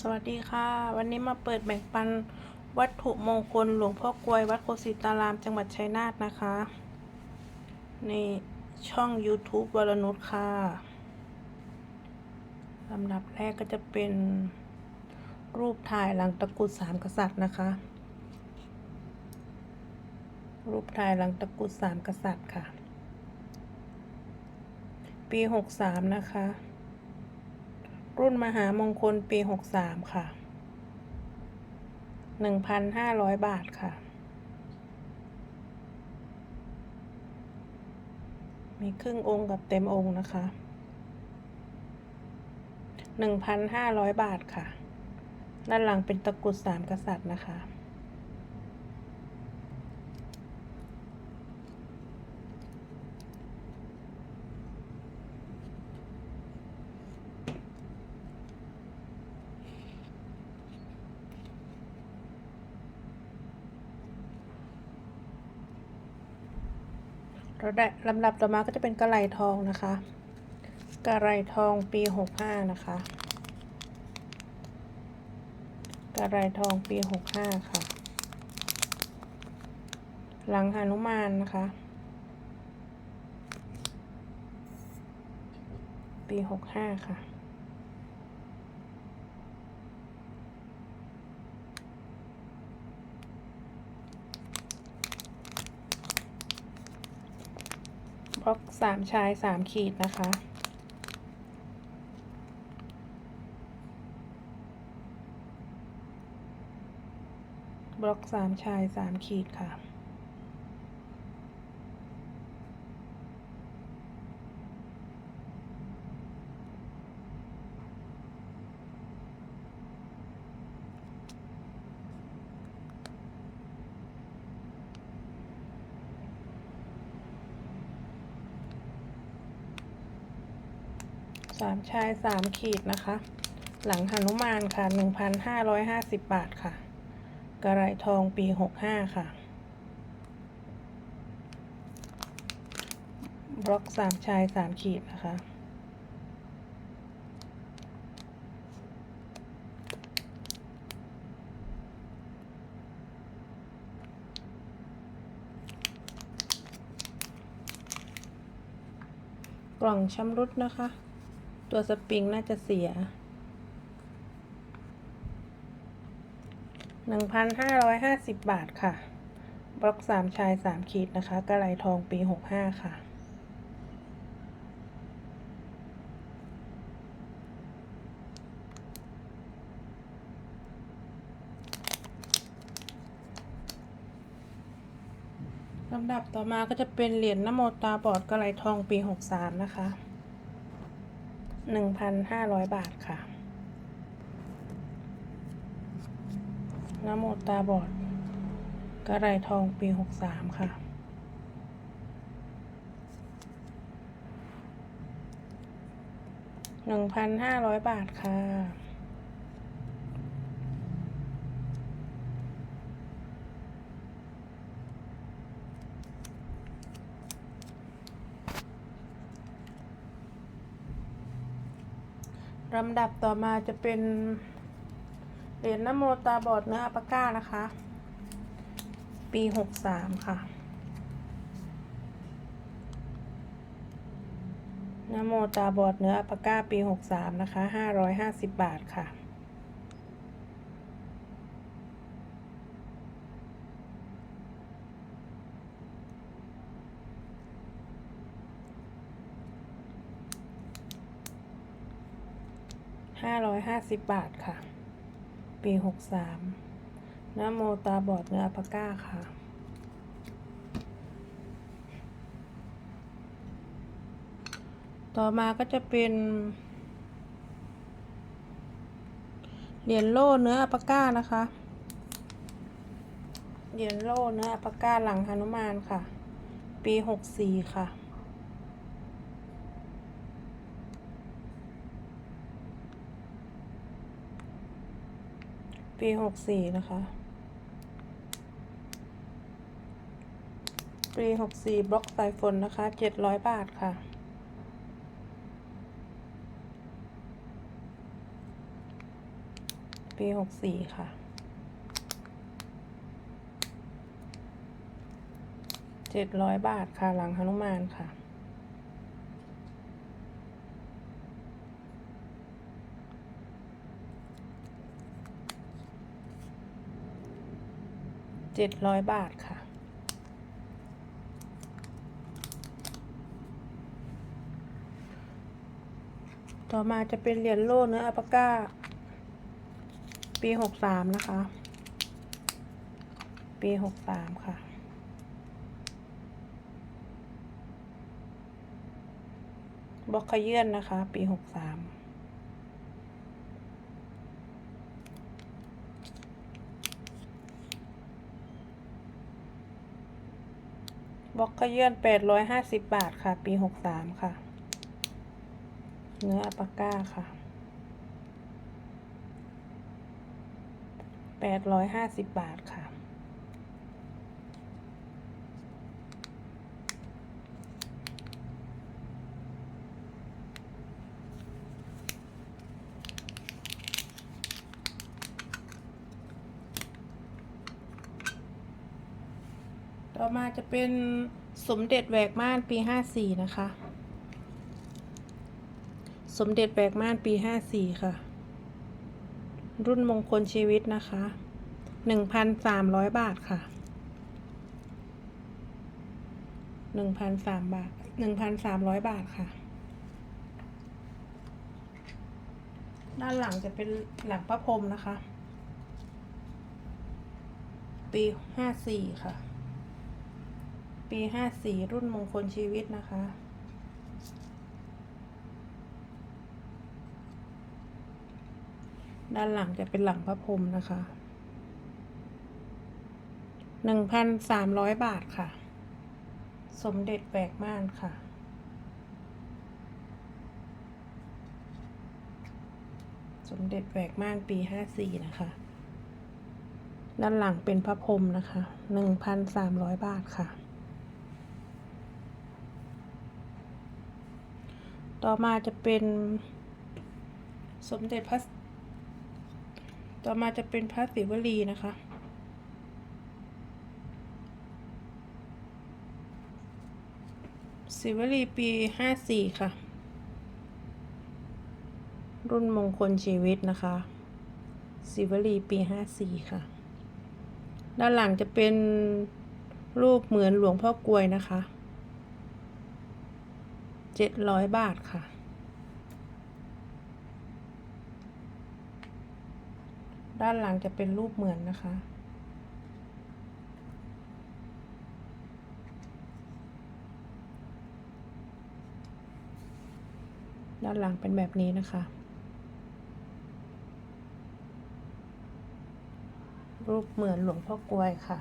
สวัสดีค่ะ วันนี้มาเปิดแบ่งปันวัตถุมงคลหลวงพ่อกลวยวัดโคสิตารามจังหวัดชัยนาทนะคะ ในช่อง YouTube วรนุชค่ะลำดับแรกก็จะเป็นรูปถ่ายหลังตะกุดสามกษัตริย์นะคะ รูปถ่ายหลังตะกุดสามกษัตริย์ค่ะ ปีหกสามนะคะ รุ่นมหามงคลปีหกสามค่ะหนึ่งพันห้าร้อยบาทค่ะ มีครึ่งองค์กับเต็มองค์นะคะหนึ่งพันห้าร้อยบาทค่ะ ด้านหลังเป็นตะกรุดสามกษัตริย์นะคะ เราได้ลำดับต่อมาก็จะเป็นกระไรทองนะคะ กระไรทองปีหกห้านะคะ กระไรทองปีหกห้าค่ะ หลังหานุมานนะคะ ปีหกห้าค่ะ บ ล็อกสามชายสามขีดนะคะ บล็อกสามชายสามขีดค่ะ สามชายสามขีดนะคะ หลังหนุมานค่ะหนึ่งพันห้าร้อยห้าสิบบาทค่ะ กระไรทองปีหกห้าค่ะ บล็อกสามชายสามขีดนะคะ กล่องชำรุดนะคะ ตัวสปริงน่าจะเสียหนึ่งพันห้าร้อยห้าสิบบาทค่ะ บล็อกสามชายสามขีดนะคะ กระไรทองปีหกห้าค่ะลำดับต่อมาก็จะเป็นเหรียญนโมตาบอดกระไรทองปีหกสามนะคะ หนึ่งพันห้าร้อยบาทค่ะนโมตาบอดกระไรทองปีหกสามค่ะหนึ่งพันห้าร้อยบาทค่ะ ลำดับต่อมาจะเป็นเหรียญนโมตาบอดเนื้ออัปาก้านะคะ ปีหกสามค่ะนโมตาบอดเนื้ออัปาก้าปีหกสามนะคะห้าร้อยห้าสิบบาทค่ะ ห้าร้อยห้าสิบบาทค่ะ ปีหกสามนะโมตาบอดเนื้ออัปาก้าค่ะต่อมาก็จะเป็นเหรียญโล่เนื้ออัปาก้านะคะ เหรียญโล่เนื้ออัปาก้าหลังหนุมานค่ะ ปีหกสี่ค่ะ ปีหกสี่นะคะ ปีหกสี่บล็อกสายฝนนะคะเจ็ดร้อยบาทค่ะ ปีหกสี่ค่ะเจ็ดร้อยบาทค่ะหลังหนุมานค่ะ เจ็ดร้อยบาทค่ะ ต่อมาจะเป็นเหรียญโล่เนื้ออัปก้า ปีหกสามนะคะ ปีหกสามค่ะ บล็อกขยื่นนะคะ ปีหกสาม บล็อกขยื่นแปดร้อยห้าสิบบาทค่ะ ปีหกสามค่ะ เนื้ออัลปาก้าค่ะแปดร้อยห้าสิบบาทค่ะ ต่อมา จะเป็นสมเด็จแหวกม่านปีห้าสี่นะคะ สมเด็จแหวกม่านปีห้าสี่ค่ะ รุ่นมงคลชีวิตนะคะหนึ่งพันสามร้อยบาทค่ะหนึ่งพันสามบาทหนึ่งพันสามร้อยบาทค่ะ ด้านหลังจะเป็นหลังพระพรมนะคะ ปีห้าสี่ค่ะ ปีห้าสี่รุ่นมงคลชีวิตนะคะ ด้านหลังจะเป็นหลังพระพรมนะคะหนึ่งพันสามร้อยบาทค่ะ สมเด็จแบกม่านค่ะสมเด็จแบกม่านปีห้าสี่นะคะ ด้านหลังเป็นพระพรมนะคะหนึ่งพันสามร้อยบาทค่ะ ต่อมาจะเป็นสมเด็จพระต่อมาจะเป็นพระศิวลีนะคะ ศิวลีปีห้าสี่ค่ะ รุ่นมงคลชีวิตนะคะ ศิวลีปีห้าสี่ค่ะ ด้านหลังจะเป็นรูปเหมือนหลวงพ่อกลวยนะคะ เจ็ดร้อยบาทค่ะ ด้านหลังจะเป็นรูปเหมือนนะคะ ด้านหลังเป็นแบบนี้นะคะ รูปเหมือนหลวงพ่อกลวยค่ะ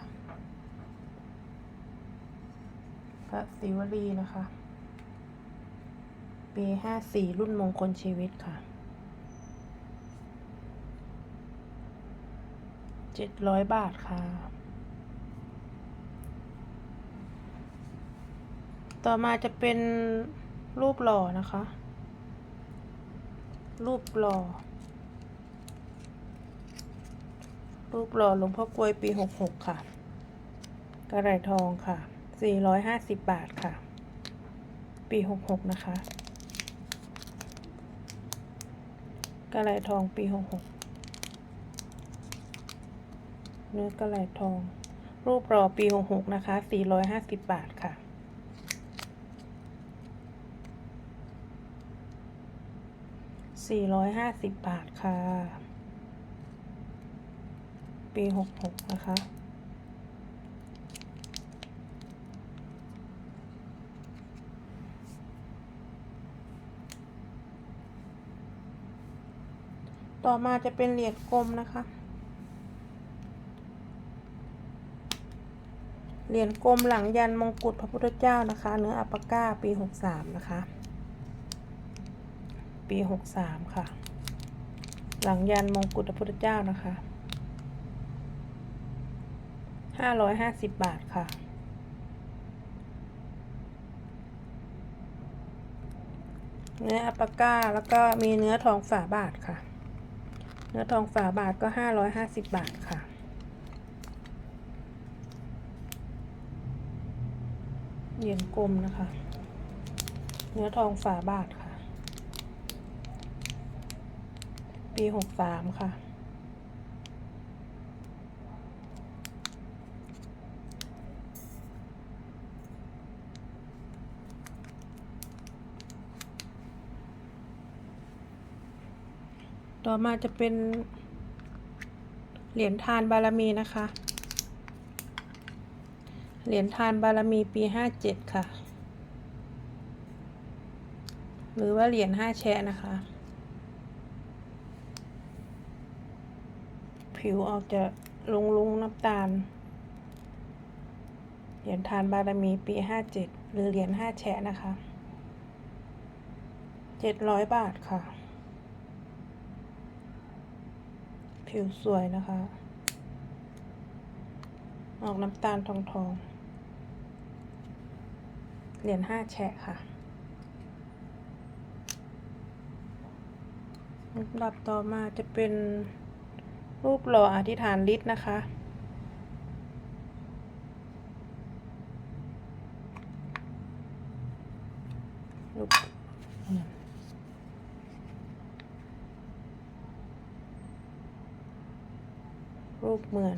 พระศิวลีนะคะ ปีห้าสี่รุ่นมงคลชีวิตค่ะเจ็ดร้อยบาทค่ะ ต่อมาจะเป็นรูปหล่อนะคะ รูปหล่อ รูปหล่อหลวงพ่อกลวยปีหกหกค่ะ กระไรทองค่ะ สี่ร้อยห้าสิบบาทค่ะ ปีหกหกนะคะ กระไรทองปีหกหกเนื้อกระไหลทอง รูปรอปีหกหกนะคะสี่ร้อยห้าสิบบาทค่ะสี่ร้อยห้าสิบบาทค่ะ ปีหกหกนะคะ ต่อมาจะเป็นเหรียญกลมนะคะ เหรียญกลมหลังยันมงกุฎพระพุทธเจ้านะคะ เนื้ออัปาก้าปีหกสามนะคะ ปีหกสามค่ะ หลังยันมงกุฎพระพุทธเจ้านะคะห้าร้อยห้าสิบบาทค่ะเนื้ออัปาก้าแล้วก็มีเนื้อทองฝาบาทค่ะ นื้อทองฝาบาทก็ห้าร้อยห้าสิบบาทค่ะ เหรียญกลมนะคะ เนื้อทองฝาบาทค่ะ ปีหกสามค่ะ ต่อมาจะเป็น เหรียญทานบารมีนะคะ เหรียญทานบารมีปีห้าเจ็ดค่ะ หรือว่าเหรียญห้าแชะนะคะ ผิวออกจะลุงลุงๆน้ำตาล เหรียญทานบารมีปีห้าเจ็ดหรือเหรียญห้าแชะนะคะเจ็ดร้อยบาทค่ะ ผิวสวยนะคะ ออกน้ำตาลทองทองๆเหรียญห้าแฉะค่ะลำดับต่อมาจะเป็นรูปหล่ออธิษฐานฤทธิ์นะคะ รูป รูปเหมือน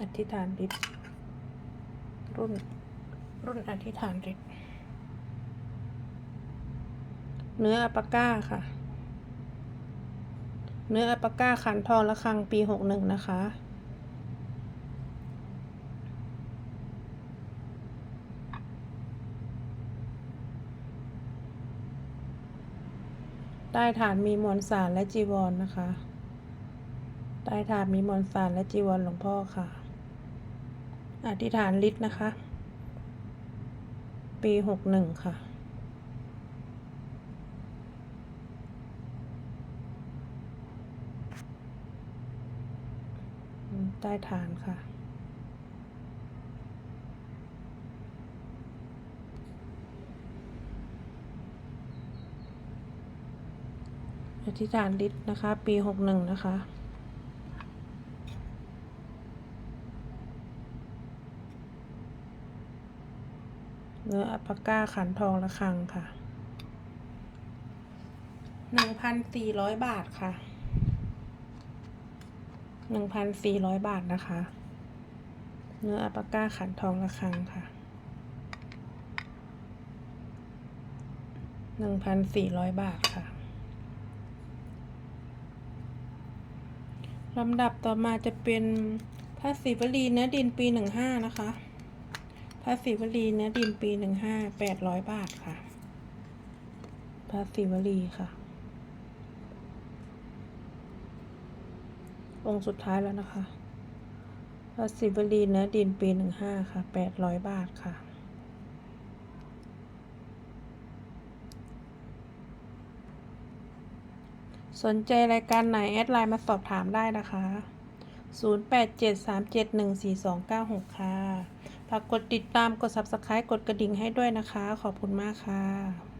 อธิษฐานฤทธิ์รุ่น รุ่นอธิษฐานฤทธิ์เนื้ออัปาก้าค่ะ เนื้ออัปาก้าขันทองละครังปีหกหนึ่งนะคะใต้ฐานมีมวลสารและจีวรนนะคะ ใต้ฐานมีมวลสารและจีวรหลวงพ่อค่ะ อธิษฐานฤทธิ์นะคะ ปีหกหนึ่งค่ะใต้ฐานค่ะ อธิษฐานฤทธิ์นะคะ ปีหกหนึ่งนะคะ เนื้ออัปาก้าขันทองละคังค่ะหนึ่งพันสี่ร้อยบาทค่ะหนึ่งพันสี่ร้อยบาทนะคะ เนื้ออัปาก้าขันทองละคังค่ะหนึ่งพันสี่ร้อยบาทค่ะลำดับต่อมาจะเป็นพระศิวลีเนื้อดินปีหนึ่งห้านะคะ พระศิวลีเนื้อดินปีหนึ่งห้าแปดร้อยบาทค่ะพระศิวลีค่ะ องค์สุดท้ายแล้วนะคะพระศิวลีเนื้อดินปีหนึ่งห้าค่ะแปดร้อยบาทค่ะสนใจรายการไหน แอดไลน์มาสอบถามได้นะคะ 0873714296 ค่ะ ฝากกดติดตามกด Subscribe กดกระดิ่งให้ด้วยนะคะ ขอบคุณมากค่ะ